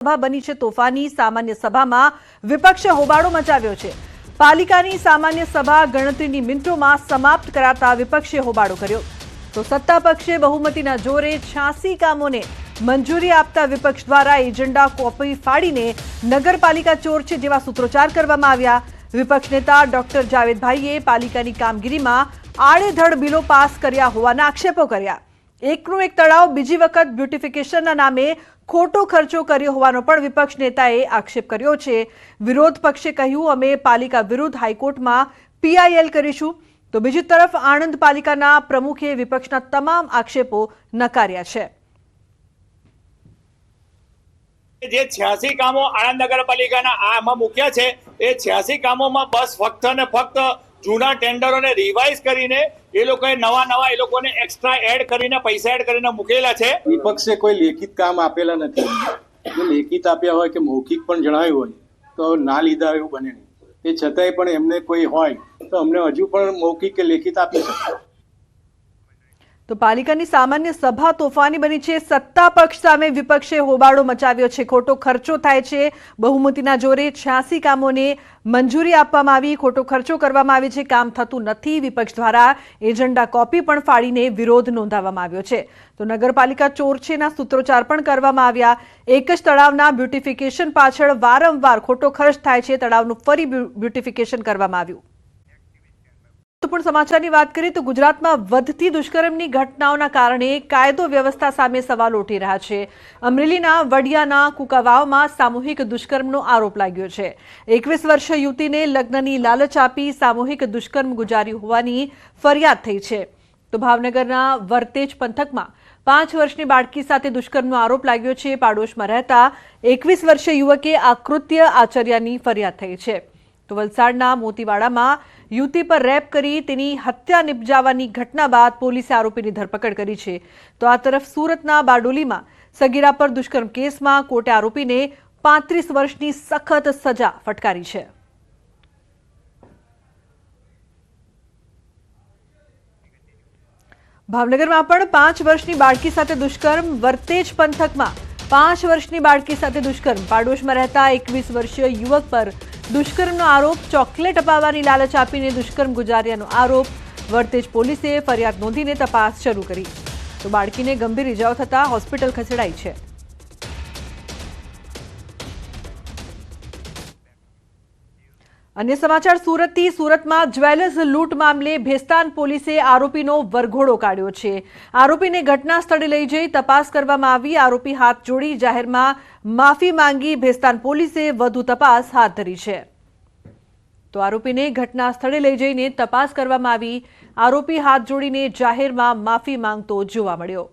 સભા બની છે તોફાની. સામાન્ય સભામાં વિપક્ષે હોબાળો મચાવ્યો છે. પાલિકાની સામાન્ય સભા ગણતરીની મિનિટોમાં સમાપ્ત કરાતા વિપક્ષે હોબાળો કર્યો. તો સત્તા પક્ષે બહુમતીના જોરે છ્યાસી કામોને મંજૂરી આપતા વિપક્ષ દ્વારા એજન્ડા કોપી ફાડીને નગરપાલિકા ચોર છે જેવા સૂત્રોચ્ચાર કરવામાં આવ્યા. વિપક્ષ નેતા ડોક્ટર જાવેદભાઈએ પાલિકાની કામગીરીમાં આડેધડ બિલો પાસ કર્યા હોવાના આક્ષેપો કર્યા. એકનું એક તળાવ બીજી વખત બ્યુટિફિકેશનના નામે ખોટો ખર્ચો કર્યો હોવાનો પણ વિપક્ષ નેતાએ આક્ષેપ કર્યો છે. વિરોધ પક્ષે કહ્યું, અમે પાલિકા વિરુદ્ધ હાઈકોર્ટમાં પીઆઈએલ કરીશું. તો બીજી તરફ આણંદ પાલિકાના પ્રમુખે વિપક્ષના તમામ આક્ષેપો નકાર્યા છે. જે છ્યાસી કામો આણંદ નગરપાલિકાના આમાં મૂક્યા છે, એ છ્યાસી કામોમાં બસ ફક્ત ને ફક્ત જૂના ટેન્ડરોને રિવાઇઝ કરીને એ લોકોએ નવા નવા એ લોકોને એક્સ્ટ્રા એડ કરીને, પૈસા એડ કરીને મૂકેલા છે. વિપક્ષે કોઈ લેખિત કામ આપેલા નથી. લેખિત આપ્યા હોય કે મૌખિક પણ જણાવ્યું હોય, તો ના લીધા એવું બને નહીં. એ છતાંય પણ એમને કોઈ હોય, તો અમને હજુ પણ મૌખિક કે લેખિત આપી શકે તો પાલિકાની સામાન્ય સભા તોફાની બની છે. સત્તા પક્ષ સામે વિપક્ષે હોબાળો મચાવ્યો છે. ખોટો ખર્ચો થાય છે. બહુમતીના જોરે છ્યાસી કામોને મંજૂરી આપવામાં આવી. ખોટો ખર્ચો કરવામાં આવે છે. કામ થતું નથી. વિપક્ષ દ્વારા એજન્ડા કોપી પણ ફાડીને વિરોધ નોંધાવવામાં આવ્યો છે. તો નગરપાલિકા ચોર છેના સૂત્રોચ્ચાર પણ કરવામાં આવ્યા. એક જ તળાવના બ્યુટિફિકેશન પાછળ વારંવાર ખોટો ખર્ચ થાય છે. તળાવનું ફરી બ્યુટિફિકેશન કરવામાં આવ્યું. મહત્વપૂર્ણ સમાચારની વાત કરીએ તો ગુજરાતમાં વધતી દુષ્કર્મની ઘટનાઓના કારણે કાયદો વ્યવસ્થા સામે સવાલ ઉઠી રહ્યા છે. અમરેલીના વડિયાના કુકાવાવમાં સામૂહિક દુષ્કર્મનો આરોપ લાગ્યો છે. એકવીસ વર્ષીય યુવતીને લગ્નની લાલચ આપી સામૂહિક દુષ્કર્મ ગુજાર્યું હોવાની ફરિયાદ થઈ છે. તો ભાવનગરના વર્તેજ પંથકમાં પાંચ વર્ષની બાળકી સાથે દુષ્કર્મનો આરોપ લાગ્યો છે. પાડોશમાં રહેતા એકવીસ વર્ષીય યુવકે આ કૃત્ય આચર્યાની ફરિયાદ થઈ છે. તો વલસાડના મોતીવાડામાં યુવતી પર રેપ કરી તેની હત્યા નિપજાવવાની ઘટના બાદ પોલીસે આરોપીની ધરપકડ કરી છે. તો આ તરફ સુરતના બારડોલીમાં સગીરા પર દુષ્કર્મ કેસમાં કોર્ટે આરોપીને પાંત્રીસ વર્ષની સખત સજા ફટકારી છે. ભાવનગરમાં પણ પાંચ વર્ષની બાળકી સાથે દુષ્કર્મ, વર્તેજ પંથકમાં પાંચ વર્ષની બાળકી સાથે દુષ્કર્મ. પાડોશમાં રહેતા એકવીસ વર્ષીય યુવક પર દુષ્કર્મનો આરોપ, ચોકલેટ અપાવવાની લાલચ આપીને દુષ્કર્મ ગુજાર્યાનો આરોપ. વર્તેજ પોલીસે ફરિયાદ નોંધીને તપાસ શરૂ કરી. તો બાળકીને ગંભીર ઇજાઓ થતાં હોસ્પિટલ ખસેડાઈ છે. અન્ય સમાચાર, સુરતથી સુરતમાં જ્વેલર્સ લૂંટ મામલે ભેસ્તાન પોલીસે આરોપીનો વરઘોડો કાઢ્યો છે. આરોપીને ઘટના સ્થળે લઈ જઈ તપાસ કરવામાં આવી. આરોપી હાથ જોડી જાહેરમાં માફી માંગી ભેસ્તાન પોલીસે વધુ તપાસ હાથ ધરી છે. તો આરોપીને ઘટના સ્થળે લઈ જઈને તપાસ કરવામાં આવી. આરોપી હાથ જોડીને જાહેરમાં માફી માંગતો જોવા મળ્યો.